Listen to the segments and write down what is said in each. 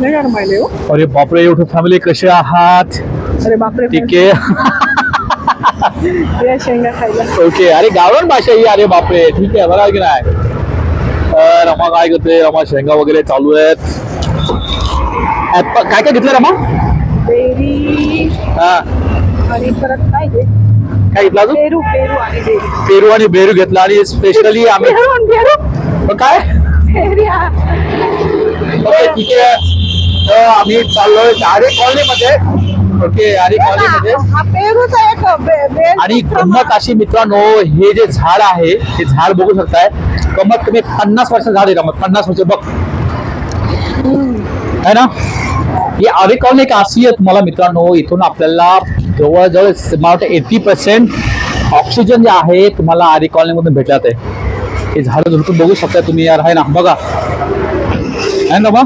हो. अरे बापरे एवढं फॅमिली कसे आहात? अरे बापरे ठीक आहे. या शेंगा खायला. ओके अरे गावरान भाषा ही अरे बापरे. ठीक आहे बरं की नाही? रमा काय करते रमा शेंगा वगैरे चालू आहेत. काय काय घेतलं रमा? बेरी हा. आणि परत काय घेतलं अजून? पेरू पेरू आणि बेरी पेरू आणि बेरू घेतला आणि स्पेशली आम्ही काय. ओके ठीक आहे तर आम्ही चाललोय आरे कॉलनीमध्ये ओके आरे कॉलनीमध्ये हा आणि गंमत अशी मित्रांनो हे जे झाड आहे ते झाड बघू शकताय. कमीत कमी पन्नास वर्ष झाड आहे रमत पन्नास वर्ष बघ. है ना? ही आरे कॉलनी एक अशी आहे मला मित्रांनो इथून आपल्याला जवळजवळ मला वाटतं एटी पर्सेंट ऑक्सिजन जे आहे तुम्हाला आरे कॉलनीमधून भेटत आहे. हे झाडं झुडपून बघू शकता तुम्ही यार आहे ना? बघा. आहे ना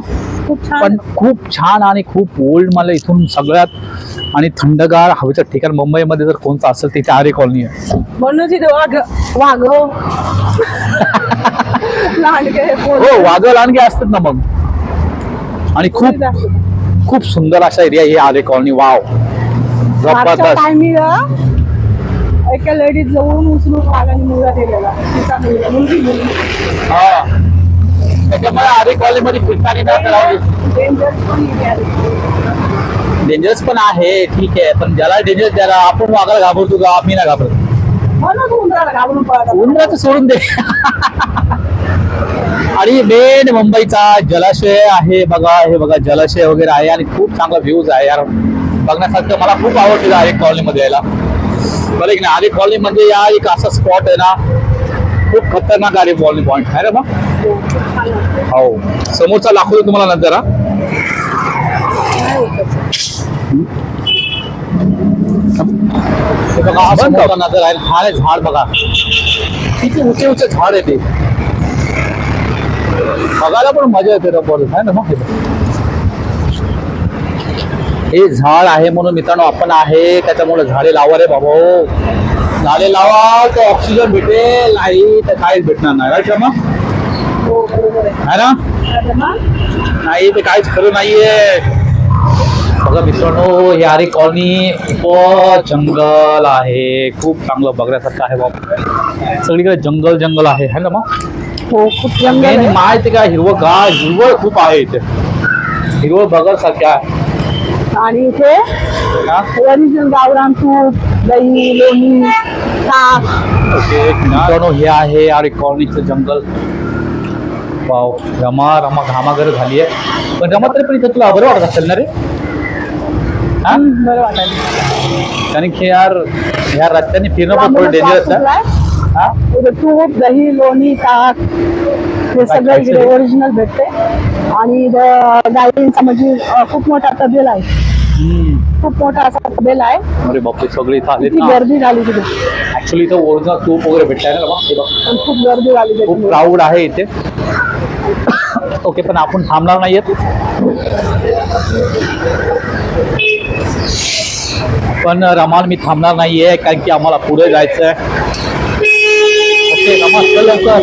खूप छान. पण खूप छान आणि खूप ओल्ड मला इथून सगळ्यात आणि थंडगार हवेचं ठिकाण मुंबईमध्ये जर कोणतं असेल तिथे आरे कॉलनी आहे. म्हणून तिथे वाघ वाघ हो. लांडगे हो वाघ लांडगे असतात ना मग. आणि खूप खूप सुंदर असा एरिया हे आरे कॉलनी वाव जबरदस्त. एका लेडीज जवळून उचलून वाघाने मुलगा दिलेला. तिचा मुलगा मुलगी मुलगी. हा. त्याच्यामुळे आरे कॉलनी मध्ये फिरताना ना डेंजर डेंजरस पण आहे ठीक आहे. पण ज्याला डेंजरस त्याला आपण वाघाला घाबरतो का आम्ही ना घाबरतो. उंदराचं सोडून दे. आणि मेन मुंबईचा जलाशय आहे बघा हे बघा जलाशय वगैरे आहे आणि खूप चांगला व्ह्यूज आहे यार. बघण्यासारखं मला खूप आवडतं आरे कॉलनीमध्ये यायला. बरं की नाही? आरे कॉलनी म्हणजे या एक असा स्पॉट आहे ना खूप खतरनाक आरे कॉलनी पॉईंट आहे ना हो. समोरचा दाखवतो तुम्हाला नंतर नजर आहे. हा आहे झाड बघा. किती उंचे उंचे झाड आहे ते. बघायला पण मजा येते जबरदस्त आहे ना मग. हे झाड आहे म्हणून मित्रांनो आपण आहे. त्याच्यामुळे झाडे लावा रे बाबा. झाडे लावा तर ऑक्सिजन भेटेल. नाही तर काहीच भेटणार नाही. right मग हो ना? नाही ते काहीच खरं नाहीये. बघा मित्रांनो हे आरे कॉलनी खूप जंगल आहे. खूप चांगलं बघण्यासारखं आहे बाबा. सगळीकडे जंगल जंगल आहे. है ना मग हो खूप जंगल माहिती का हिरवं गाळ हिरवळ खूप आहे इथे. हिरवळ बघासारखं आहे. आणि इथे गावरान तूप दही लोणी मित्रांनो हे आहे आरे कॉलनीचं जंगल वाव रमा रमा घामागर झाली आहे. पण रमा तरी पण इथं तुला बरं वाटत असेल ना रे? हा? बरं वाटायला कारण की यार ह्या रस्त्याने फिरणं पण थोडं डेंजरस आहे. हा? तूप दही लोणी ताक हे सगळं इकडे ओरिजिनल भेटते आणि गायींचा म्हणजे खूप मोठा तबेला आहे. खूप मोठा असा तबेला आहे. अरे बापरे सगळे इथं किती ना. गर्दी झाली तिथे. ऍक्च्युली इथं ओरिजिनल तूप वगैरे भेटताय ना हे बघ. पण खूप गर्दी झाली खूप. प्राऊड आहे इथे. ओके पण आपण थांबणार नाहीयेत. पण रमाल मी थांबणार नाहीये कारण की आम्हाला पुढे जायचं आहे ओके रमा चल लवकर.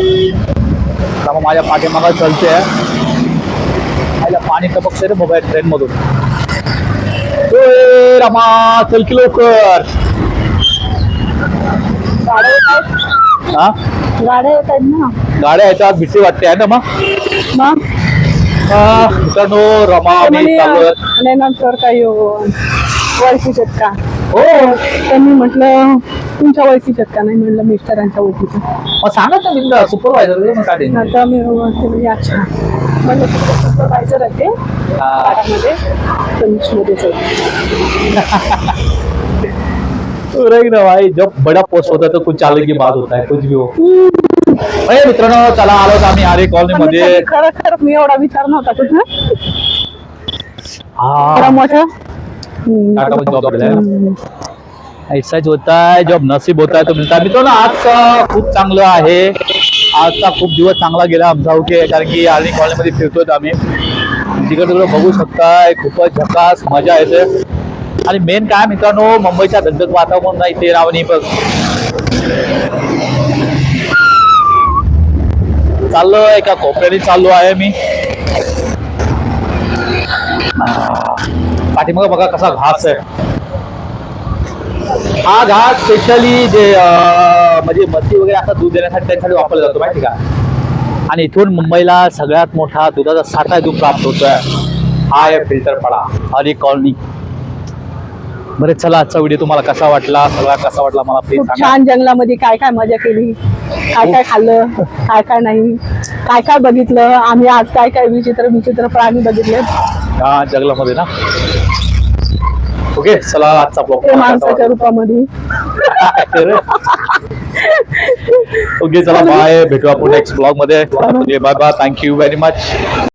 रमा माझ्या पाठीमागं चलते आहे पाणी टपकते रे मोबाईल ट्रेन मधून. रमा चल की लवकर गाड्या येत आहेत हा गाड्या आहेत ना गाड्या येतात भीती वाटते आहे ना मग? मग आ, मित्रांनो रमा ते म्हणे, नंतर काही ओळखीचे आहेत का हो त्यांनी म्हटलं तुमच्या ओळखीचे आहेत का नाही म्हणलं मिस्टरांच्या ओळखीचं मग सांगा ना सुपरवायझर काय? नंतर मी म्हणजे अच्छा सुपरवायझर आहे. रही ना भाई जब बड़ा पोस्ट होता है तो कुछ की बात होता है कुछ भी हो। अरे मित्रांनो चला आलो आम्ही आरे कॉलनी मध्ये। खरं खरं मी एवढा विचार नव्हता कुठं. मोठा. ना? हम्म. ऐसा ज होता है जब नसीब होता है तो मिळता मित्रांनो आजचा खूप चांगलं आहे. आजचा खूप दिवस चांगला गेला आमचा ओके कारण की आर्णी कॉलेजमध्ये फिरतोय आम्ही. तिकडे तिकडे बघू शकताय खूपच झकास मजा येते. आणि मेन काय मित्रांनो मुंबईच्या धंदक वातावरण नाही ते रावणी बघ चाललो एका कोपऱ्याने चाललो आहे मी. पाठीमागं बघा कसा घास आहे. हा घास स्पेशली जे म्हणजे मच्छी वगैरे असं दूध देण्यासाठी त्यांच्यासाठी वापरला जातो माहिती का? आणि इथून मुंबईला सगळ्यात मोठा दुधाचा साठा इथून प्राप्त होतोय. हा आहे फिल्टर पडा हरी कॉलनी बरे चला आजचा व्हिडिओ तुम्हाला कसा वाटला? सगळा कसा वाटला मला प्लीज खूप सांगा. छान जंगलामध्ये काय काय मजा केली? काय काय खाल्लं? काय काय नाही? काय काय बघितलं? आम्ही आज काय काय विचित्र विचित्र प्राणी बघितले हा जंगलामध्ये ना? ओके चला आजचा ब्लॉग ते माणसाच्या रूपामध्ये. ओके चला बाय भेटू आपण नेक्स्ट ब्लॉगमध्ये. Bye bye thank you very much